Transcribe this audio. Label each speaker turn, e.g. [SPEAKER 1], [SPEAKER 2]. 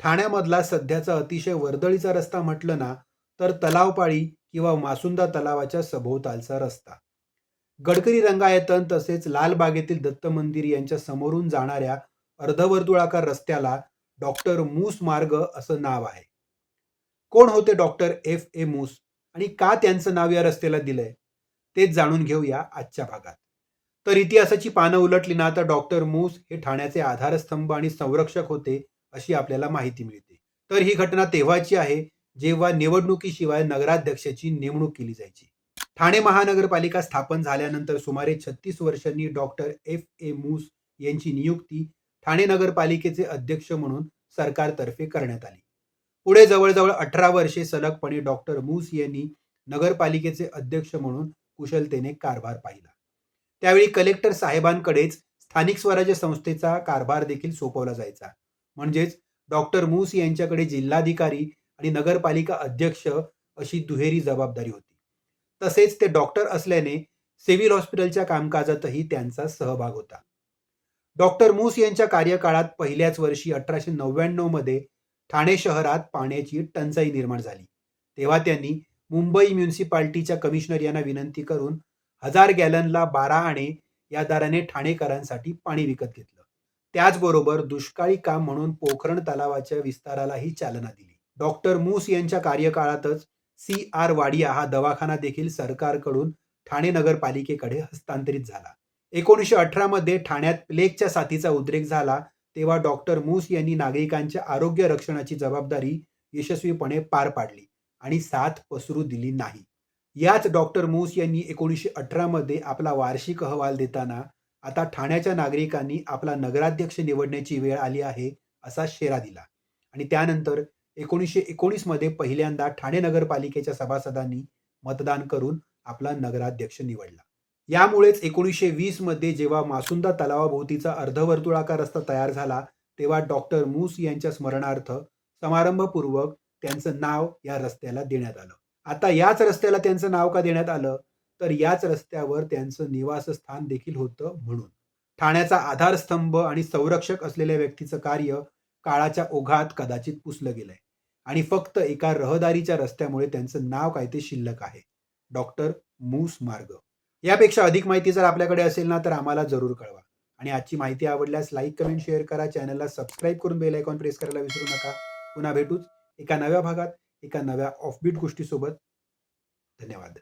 [SPEAKER 1] ठाण्यामधला सध्याचा अतिशय वर्दळीचा रस्ता म्हटलं ना तर तलावपाळी किंवा मासुंदा तलावाच्या सभोवतालचा रस्ता. गडकरी रंगायतन तसेच लालबागेतील दत्त मंदिर यांच्या समोरून जाणाऱ्या अर्धवर्तुळाकार रस्त्याला डॉक्टर मूस मार्ग असं नाव आहे. कोण होते डॉक्टर एफ ए मूस आणि का त्यांचं नाव या रस्त्याला दिलंय? तेच जाणून घेऊया आजच्या भागात. तर इतिहासाची पानं उलटली ना तर डॉक्टर मूस हे ठाण्याचे आधारस्तंभ आणि संरक्षक होते अशी आपल्याला माहिती मिळते. तर ही घटना तेव्हाची आहे जेव्हा निवडणुकीशिवाय नगराध्यक्षाची नेमणूक केली जायची. ठाणे महानगरपालिका स्थापन झाल्यानंतर सुमारे छत्तीस वर्षांनी डॉक्टर एफ. ए. मूस यांची नियुक्ती ठाणे नगरपालिकेचे अध्यक्ष म्हणून सरकारतर्फे करण्यात आली. पुढे जवळजवळ अठरा वर्षे सलगपणे डॉक्टर मूस यांनी नगरपालिकेचे अध्यक्ष म्हणून कुशलतेने कारभार पाहिला. त्यावेळी कलेक्टर साहेबांकडेच स्थानिक स्वराज्य संस्थेचा कारभार देखील सोपवला जायचा. म्हणजेच डॉक्टर मूस यांच्याकडे जिल्हाधिकारी आणि नगरपालिका अध्यक्ष अशी दुहेरी जबाबदारी होती. तसेच ते डॉक्टर असल्याने सिव्हिल हॉस्पिटलच्या कामकाजातही त्यांचा सहभाग होता. डॉक्टर मूस यांच्या कार्यकाळात पहिल्याच वर्षी अठराशे नव्याण्णवमध्ये ठाणे शहरात पाण्याची टंचाई निर्माण झाली. तेव्हा त्यांनी मुंबई म्युन्सिपाल्टीच्या कमिशनर यांना विनंती करून हजार गॅलनला बारा आणे या दराने ठाणेकरांसाठी पाणी विकत घेतलं. त्याचबरोबर दुष्काळी काम म्हणून पोखरण तलावाच्या विस्तारालाही चालना दिली. डॉक्टर मूस यांच्या कार्यकाळातच सी आर वाडिया हा दवाखाना देखील सरकारकडून ठाणे नगरपालिकेकडे हस्तांतरित झाला. एकोणीसशे अठरा मध्ये ठाण्यात प्लेगच्या साथीचा उद्रेक झाला तेव्हा डॉक्टर मूस यांनी नागरिकांच्या आरोग्य रक्षणाची जबाबदारी यशस्वीपणे पार पाडली आणि साथ पसरू दिली नाही. याच डॉक्टर मूस यांनी एकोणीसशे अठरा मध्ये आपला वार्षिक अहवाल देताना आता ठाण्याच्या नागरिकांनी आपला नगराध्यक्ष निवडण्याची वेळ आली आहे असा शेरा दिला. आणि त्यानंतर एकोणीसशे एकोणीसमध्ये पहिल्यांदा ठाणे नगरपालिकेच्या सभासदांनी मतदान करून आपला नगराध्यक्ष निवडला. यामुळेच एकोणीसशे वीसमध्ये जेव्हा मासुंदा तलावाभोवतीचा अर्धवर्तुळाकार रस्ता तयार झाला तेव्हा डॉक्टर मूस यांच्या स्मरणार्थ समारंभपूर्वक त्यांचं नाव या रस्त्याला देण्यात आलं. आता याच रस्त्याला त्यांचं नाव का देण्यात आलं? तर याच रस्त्यावर त्यांचं निवासस्थान देखील होतं म्हणून. ठाण्याचा आधारस्तंभ आणि संरक्षक असलेल्या व्यक्तीचं कार्य काळाच्या ओघात कदाचित पुसलं गेलंय. आणि फक्त एका रहदारीच्या रस्त्यामुळे त्यांचं नाव काय ते शिल्लक आहे. डॉक्टर मूस मार्ग. यापेक्षा अधिक माहिती जर आपल्याकडे असेल ना तर आम्हाला जरूर कळवा. आणि आजची माहिती आवडल्यास लाईक कमेंट शेअर करा. चॅनलला सबस्क्राईब करून बेल आयकॉन प्रेस करायला विसरू नका. पुन्हा भेटूच एका नव्या भागात एका नव्या ऑफबीट गोष्टीसोबत. धन्यवाद.